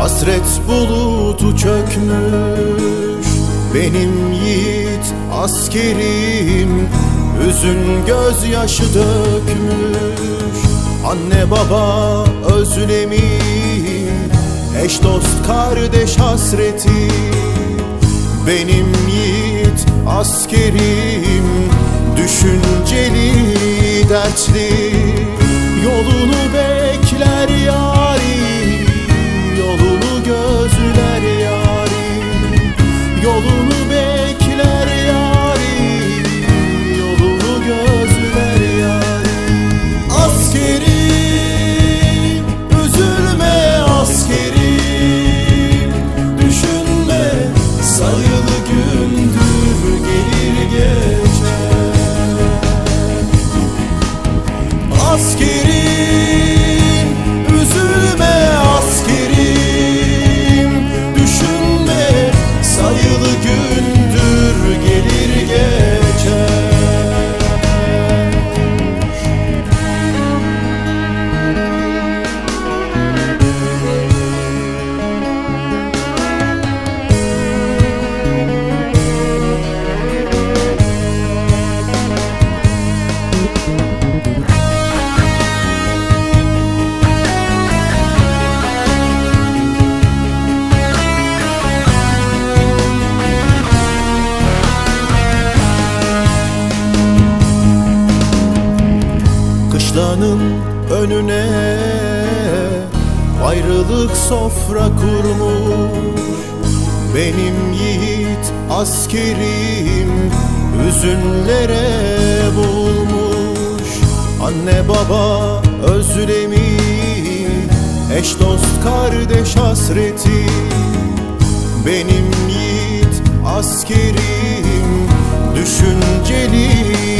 Hasret bulutu çökmüş Benim yiğit askerim. Üzün gözyaşı dökmüş. Anne baba özlemi Eş dost kardeş hasreti. Benim yiğit askerim. Düşünceli dertli. Yolunu bekler Askerim Kapının önüne ayrılık sofra kurmuş. Benim yiğit askerim üzünlere bulmuş Anne baba özlemi eş dost kardeş hasreti. Benim yiğit askerim düşünceli